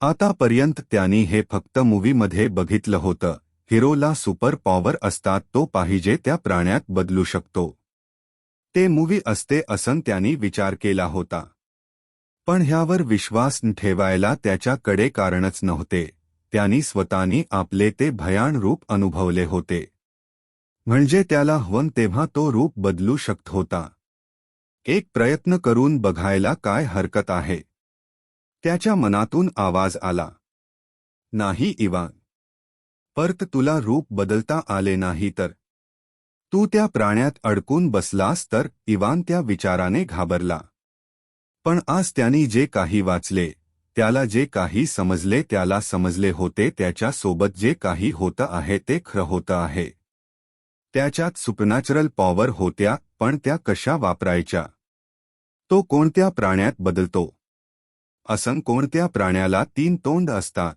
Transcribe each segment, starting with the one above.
आतापर्यंत त्यांनी हे फक्त मूवीमध्ये बघितलं होतं. हिरोला सुपर पॉवर असतात तो पाहिजे त्या प्राण्यात बदलू शकतो. ते मूवी असते असं त्यांनी विचार केला होता. पण ह्यावर विश्वास ठेवायला त्याच्याकडे कारणच नव्हते. त्यांनी स्वतःनी आपले ते भयान रूप अनुभवले होते. म्हणजे त्याला हवन तेव्हा तो रूप बदलू शकत होता. एक प्रयत्न करून बघायला काय हरकत आहे. त्याच्या मनातून आवाज आला. नाही इवान. परत तुला रूप बदलता आले नाही तर. तू त्या प्राण्यात अडकून बसलास तर इवान त्या विचाराने घाबरला. पण आज त्यांनी जे काही वाचले त्याला जे काही समजले त्याला समजले होते त्याच्या सोबत जे काही होतं आहे ते खरं होतं आहे. त्याच्यात सुपनॅचरल पॉवर होत्या पण त्या कशा वापरायच्या? तो कोणत्या प्राण्यात बदलतो? असं कोणत्या प्राण्याला तीन तोंड असतात?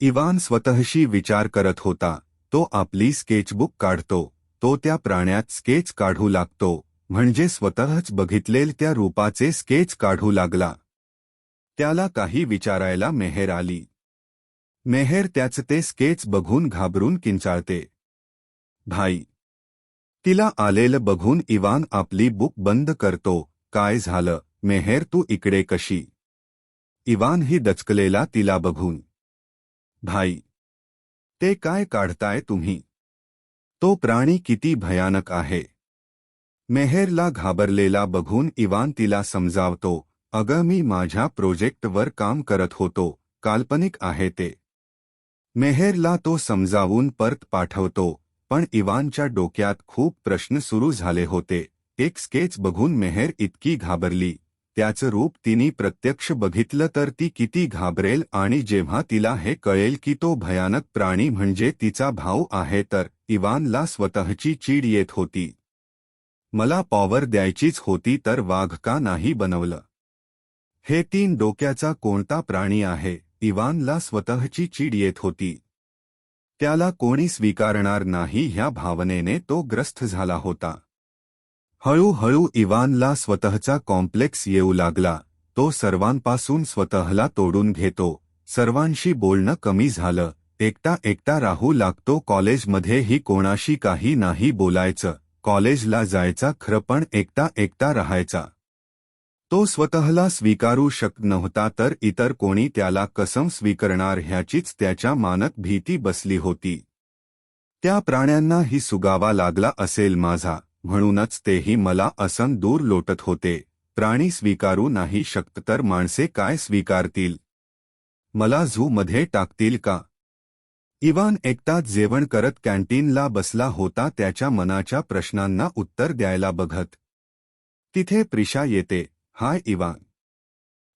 इवान स्वतःशी विचार करत होता तो आपली स्केचबुक काढतो तो त्या प्राण्यात स्केच काढू लागतो म्हणजे स्वतःच बघितलेल त्या रूपाचे स्केच काढू लागला. त्याला काही विचारायला मेहेर आली. मेहेर त्याचं ते स्केच बघून घाबरून किंचाळते. भाई तिला आलेलं बघून इवान आपली बुक बंद करतो काय झालं? मेहेर तू इकडे कशी? इवान ही दचकलेला तिला बघून. भाई, ते काय काढताय तुम्ही? तो प्राणी किती भयानक आहे. मेहेरला घाबरलेला बघून इवान तिला समजावतो, अगं, मी माझ्या प्रोजेक्टवर काम करत होतो, काल्पनिक आहे ते. मेहेरला तो समजावून परत पाठवतो, पण इवानच्या डोक्यात खूप प्रश्न सुरू झाले होते. एक स्केच बघून मेहेर इतकी घाबरली त्याचं रूप तिने प्रत्यक्ष बघितलं तर ती किती घाबरेल आणि जेव्हा तिला हे कळेल की तो भयानक प्राणी म्हणजे तिचा भाऊ आहे तर इवानला स्वतःची चीड येत होती. मला पॉवर द्यायचीच होती तर वाघ का नाही बनवलं? हे तीन डोक्याचा कोणता प्राणी आहे? इवानला स्वतःची चीड येत होती. त्याला कोणी स्वीकारणार नाही ह्या भावनेने तो ग्रस्त झाला होता. हळूहळू इवानला स्वतःचा कॉम्प्लेक्स येऊ लागला. तो सर्वांपासून स्वतःला तोडून घेतो. सर्वांशी बोलणं कमी झालं. एकटा एकटा राहू लागतो. कॉलेजमध्येही कोणाशी काही नाही बोलायचं. कॉलेजला जायचा खरं पण एकटा एकटा राहायचा. तो स्वतःला स्वीकारू शकत नव्हता तर इतर कोणी त्याला कसम स्वीकारणार ह्याचीच त्याच्या मानक भीती बसली होती. त्या प्राण्यांना ही सुगावा लागला असेल माझा. म्हणूनच तेही मला असन दूर लोटत होते. प्राणी स्वीकारू नाही शकत तर माणसे काय स्वीकारतील? मला झू मध्ये टाकतील का? इवान एकटाच जेवण करत कॅन्टीनला बसला होता त्याच्या मनाच्या प्रश्नांना उत्तर द्यायला बघत. तिथे प्रिशा येते. हाय इवान.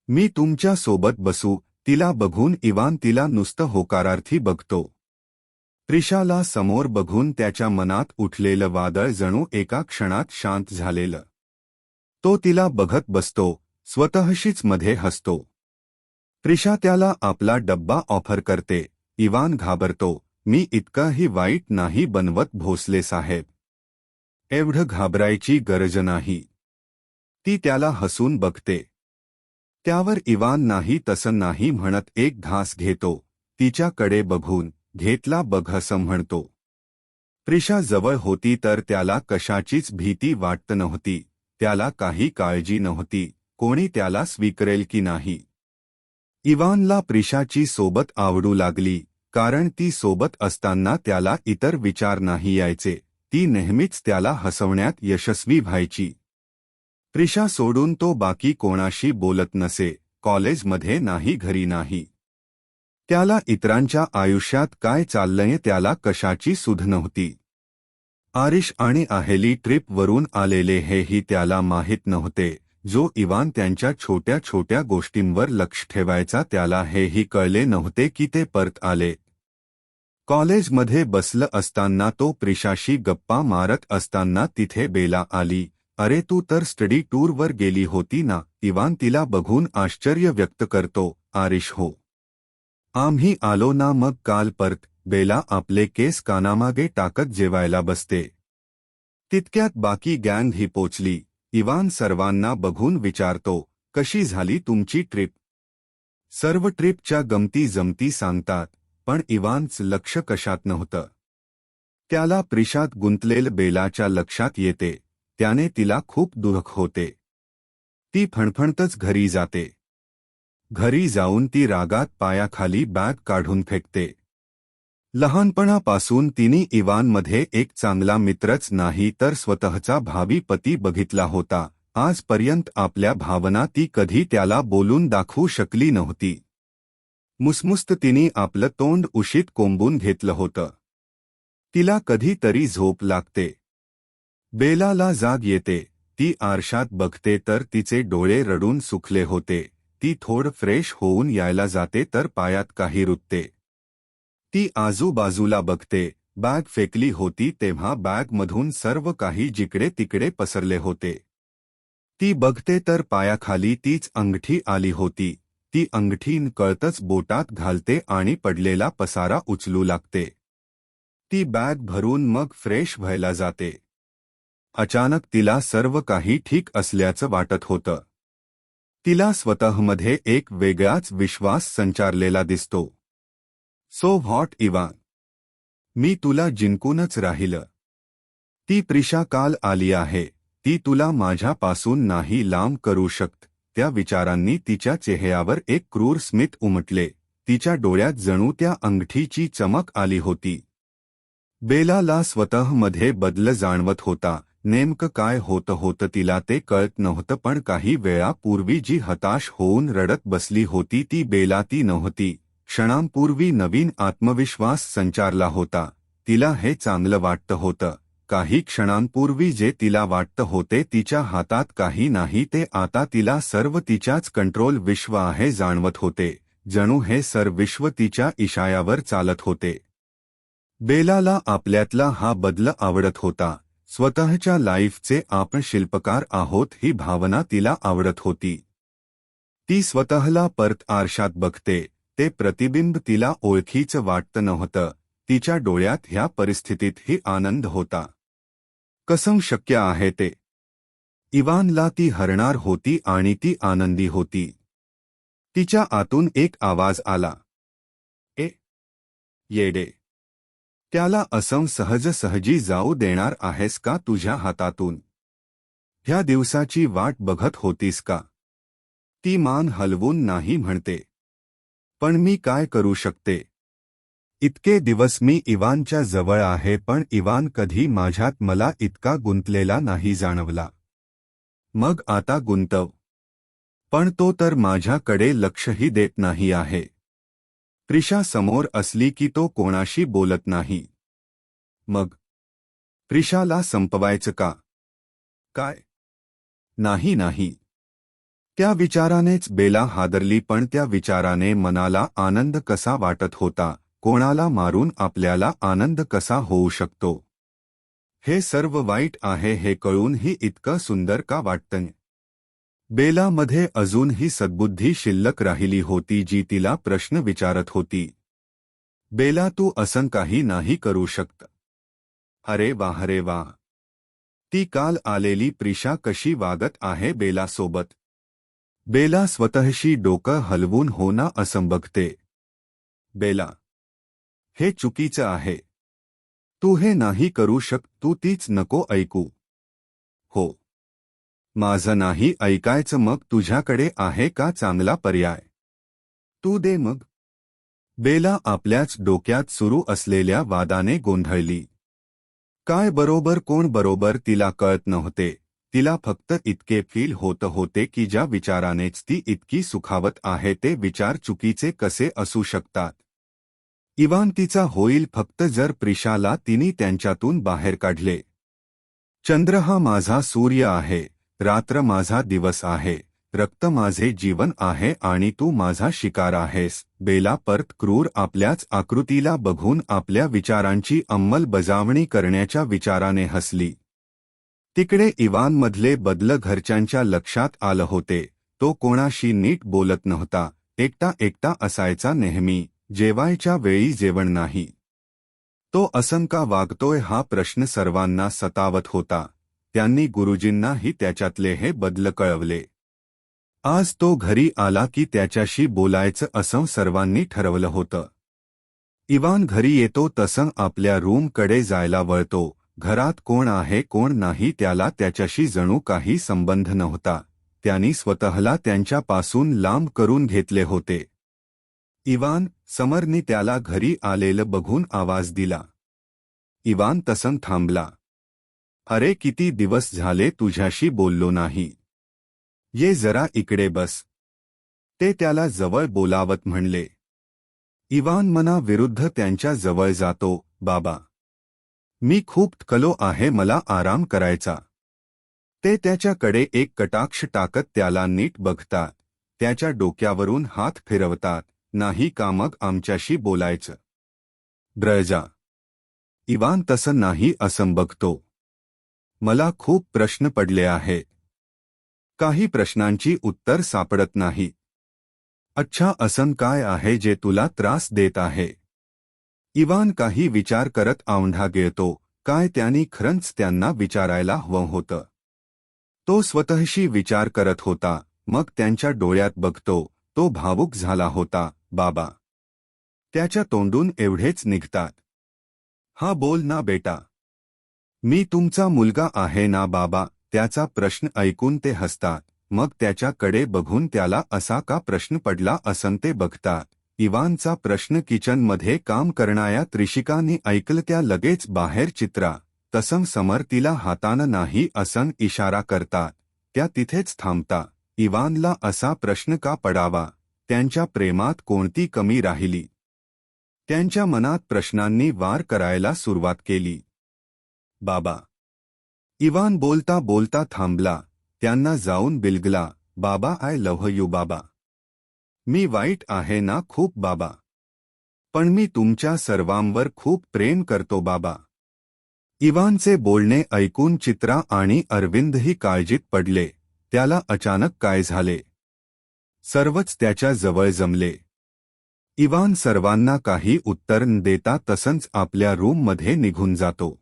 मी तुमच्यासोबत बसू. तिला बघून इवान तिला नुसतं होकारार्थी बघतो. त्रिशाला समोर बघून त्याच्या मनात उठलेलं वादळ जणू एका क्षणात शांत झालेलं. तो तिला बघत बसतो स्वतःशीच मध्ये हसतो. त्रिशा त्याला आपला डब्बा ऑफर करते इवान घाबरतो मी इतकाही वाईट नाही बनवत भोसले साहेब. एवढं घाबरायची गरज नाही. ती त्याला हसून बघते. त्यावर इवान नाही तसं नाही म्हणत एक घास घेतो तिच्याकडे बघून. घेतला बघ असं म्हणतो. प्रिशा जवळ होती तर त्याला कशाचीच भीती वाटत नव्हती. त्याला काही काळजी नव्हती. कोणी त्याला स्वीकारेल की नाही? इवानला प्रिशाची सोबत आवडू लागली कारण ती सोबत असताना त्याला इतर विचार नाही यायचे. ती नेहमीच त्याला हसवण्यात यशस्वी व्हायची. प्रिशा सोडून तो बाकी कोणाशी बोलत नसे. कॉलेजमध्ये नाही घरी नाही. त्याला इतरांच्या आयुष्यात काय चाललंय त्याला कशाची सुध नव्हती. आरिश आणि आहेली ट्रिपवरून आलेले हेही त्याला माहीत नव्हते जो इवान त्यांच्या छोट्या छोट्या गोष्टींवर लक्ष ठेवायचा त्याला हेही कळले नव्हते की ते परत आले. कॉलेजमध्ये बसलं असताना तो प्रिशाशी गप्पा मारत असताना तिथे बेला आली अरे तू तर स्टडी टूरवर गेली होती ना इवान तिला बघून आश्चर्य व्यक्त करतो आरिश हो. आम्ही आलो ना मग काल परत बेला आपले केस कानामागे टाकत जेवायला बसते. तितक्यात बाकी गँग ही पोचली. इवान सर्वांना बघून विचारतो कशी झाली तुमची ट्रिप? सर्व ट्रिपच्या गमती जमती सांगतात पण इवानच लक्ष कशात नव्हतं. त्याला प्रिशात गुंतलेल बेलाच्या लक्षात येते त्याने तिला खूप दुःख होते. ती फणफणतच घरी जाते. घरी जाऊन ती रागात पायाखाली बॅग काढून फेकते. लहानपणापासून तिने इवानमध्ये एक चांगला मित्रच नाही तर स्वतःचा भावी पती बघितला होता. आजपर्यंत आपल्या भावना ती कधी त्याला बोलून दाखवू शकली नव्हती. मुसमुस्त तिने आपलं तोंड उशीत कोंबून घेतलं होतं. तिला कधीतरी झोप लागते. बेलाला जाग येते. ती आरशात बघते तर तिचे डोळे रडून सुखले होते. ती थोड फ्रेश होऊन यायला जाते तर पायात काही रुतते. ती आजूबाजूला बघते बॅग फेकली होती तेव्हा बॅगमधून सर्व काही जिकडे तिकडे पसरले होते. ती बघते तर पायाखाली तीच अंगठी आली होती ती अंगठीन कळतच बोटात घालते आणि पडलेला पसारा उचलू लागते. ती बॅग भरून मग फ्रेश व्हायला जाते. अचानक तिला सर्व काही ठीक असल्याचं वाटत होतं. तिला स्वतःमध्ये एक वेगळाच विश्वास संचारलेला दिसतो. सो व्हॉट इवान मी तुला जिंकूनच राहिलं. ती प्रिशा काल आली आहे. ती तुला माझ्यापासून नाही लांब करू शकत. त्या विचारांनी तिच्या चेहऱ्यावर एक क्रूर स्मित उमटले. तिच्या डोळ्यात जणू त्या अंगठीची चमक आली होती. बेलाला स्वतःमध्ये बदल जाणवत होता. नेमकं काय होतं होतं तिला ते कळत नव्हतं पण काही वेळापूर्वी जी हताश होऊन रडत बसली होती ती बेलाती नव्हती. क्षणांपूर्वी नवीन आत्मविश्वास संचारला होता. तिला हे चांगलं वाटतं होतं. काही क्षणांपूर्वी जे तिला वाटतं होते तिच्या हातात काही नाही ते आता तिला सर्व तिच्याच कंट्रोल विश्व आहे जाणवत होते. जणू हे सर्व विश्व तिच्या इशायावर चालत होते. बेलाला आपल्यातला हा बदल आवडत होता. स्वतःच्या लाईफचे आपण शिल्पकार आहोत ही भावना तिला आवडत होती. ती स्वतःला परत आरशात बघते ते प्रतिबिंब तिला ओळखीचं वाटतं नव्हतं तिच्या डोळ्यात ह्या परिस्थितीतही आनंद होता. कसं शक्य आहे ते? इवानला ती हरणार होती आणि ती आनंदी होती. तिच्या आतून एक आवाज आला. ए. येडे. त्याला असं सहज सहजी जाऊ देणार आहेस का तुझ्या हातातून? ह्या दिवसाची वाट बघत होतीस का? ती मान हलवून नाही म्हणते. पण मी काय करू शकते? इतके दिवस मी इवानच्या जवळ आहे पण इवान कधी माझ्यात मला इतका गुंतलेला नाही जाणवला. मग आता गुंतव. पण तो तर माझ्याकडे लक्षही देत नाही आहे. प्रिशा समोर असली की तो कोणाशी बोलत नाही. मग? प्रिशाला संपवायचं का? काय? नाही नाही. त्या विचारानेच बेला हादरली पण त्या विचाराने मनाला आनंद कसा वाटत होता कोणाला मारून आपल्याला आनंद कसा होऊ शकतो? हे सर्व वाईट आहे हे कळूनही इतकं सुंदर का वाटतं बेलामध्ये अजूनही सद्बुद्धी शिल्लक राहिली होती जी तिला प्रश्न विचारत होती. बेला तू असं काही नाही करू शकत. अरे वाह रे वाह ती काल आलेली प्रिशा कशी वागत आहे बेलासोबत? बेला स्वतःशी डोकं हलवून होना असं बघते. बेला हे चुकीचं आहे. तू हे नाही करू शक तू तीच नको ऐकू. हो. माझं नाही ऐकायचं मग तुझ्याकडे आहे का चांगला पर्याय? तू दे मग. बेला आपल्याच डोक्यात सुरू असलेल्या वादाने गोंधळली. काय बरोबर कोण बरोबर तिला कळत नव्हते. तिला फक्त इतके फील होत होते की ज्या विचारानेच ती इतकी सुखावत आहे ते विचार चुकीचे कसे असू शकतात? इवान तिचा होईल फक्त जर प्रिशाला तिने त्यांच्यातून बाहेर काढले. चंद्र हा माझा सूर्य आहे. रात्र माझा दिवस आहे. रक्त माझे जीवन आहे आणि तू माझा शिकार आहेस. बेला परत क्रूर आपल्याच आकृतीला बघून आपल्या विचारांची अंमलबजावणी करण्याच्या विचाराने हसली. तिकडे इवानमधले बदल घरच्यांच्या लक्षात आलं होते. तो कोणाशी नीट बोलत नव्हता. एकटा एकटा असायचा नेहमी. जेवायच्या वेळी जेवण नाही. तो असंका वागतोय हा प्रश्न सर्वांना सतावत होता. त्यांनी गुरुजींनाही त्याच्यातले हे बदल कळवले. आज तो घरी आला की त्याच्याशी बोलायचं असं सर्वांनी ठरवलं होतं. इवान घरी येतो तसं आपल्या रूमकडे जायला वळतो. घरात कोण आहे कोण नाही त्याला त्याच्याशी जणू काही संबंध नव्हता. त्यांनी स्वतःला त्यांच्यापासून लांब करून घेतले होते. इवान समरनी त्याला घरी आलेलं बघून आवाज दिला. इवान तसं थांबला. अरे किती दिवस झाले तुझ्याशी बोललो नाही. ये जरा इकडे बस. ते त्याला जवळ बोलावत म्हणले. इवान मना विरुद्ध त्यांच्या जवळ जातो बाबा. मी खूप थकलो आहे मला आराम करायचा. ते त्याच्याकडे एक कटाक्ष टाकत त्याला नीट बघतात. त्याच्या डोक्यावरून हात फिरवतात नाही का मग आमच्याशी बोलायचं. ब्रजा. इवान तसं नाही असं बघतो. मला खूप प्रश्न पडले आहे. काही प्रश्नांची उत्तर सापडत नाही. अच्छा असन काय आहे जे तुला त्रास देत आहे? इवान काही विचार करत औंढा गेळतो. काय त्यांनी खरंच त्यांना विचारायला हवं होतं? तो स्वतःशी विचार करत होता. मग त्यांच्या डोळ्यात बघतो. तो भावुक झाला होता. बाबा. त्याच्या तोंडून एवढेच निघतात. हा बोल ना बेटा. मी तुमचा मुलगा आहे ना बाबा? त्याचा प्रश्न ऐकून ते हसतात. मग त्याच्याकडे बघून त्याला असा का प्रश्न पडला असं ते बघतात. इवानचा प्रश्न किचनमध्ये काम करणाऱ्या त्रिशिकांनी ऐकलं त्या लगेच बाहेर चित्रा. तसं समर तिला हातानं नाही असं इशारा करतात. त्या तिथेच थांबता. इवानला असा प्रश्न का पडावा? त्यांच्या प्रेमात कोणती कमी राहिली? त्यांच्या मनात प्रश्नांनी वार करायला सुरुवात केली. बाबा. इवान बोलता बोलता थांबला त्यांना जाऊन बिलगला बाबा आय लव्ह यू बाबा. मी वाईट आहे ना खूप बाबा. पण मी तुमच्या सर्वांवर खूप प्रेम करतो बाबा. इवानचे बोलणे ऐकून चित्रा आणि अरविंदही काळजीत पडले त्याला अचानक काय झाले? सर्वच त्याच्याजवळ जमले. इवान सर्वांना काही उत्तर न देता तसंच आपल्या रूममध्ये निघून जातो.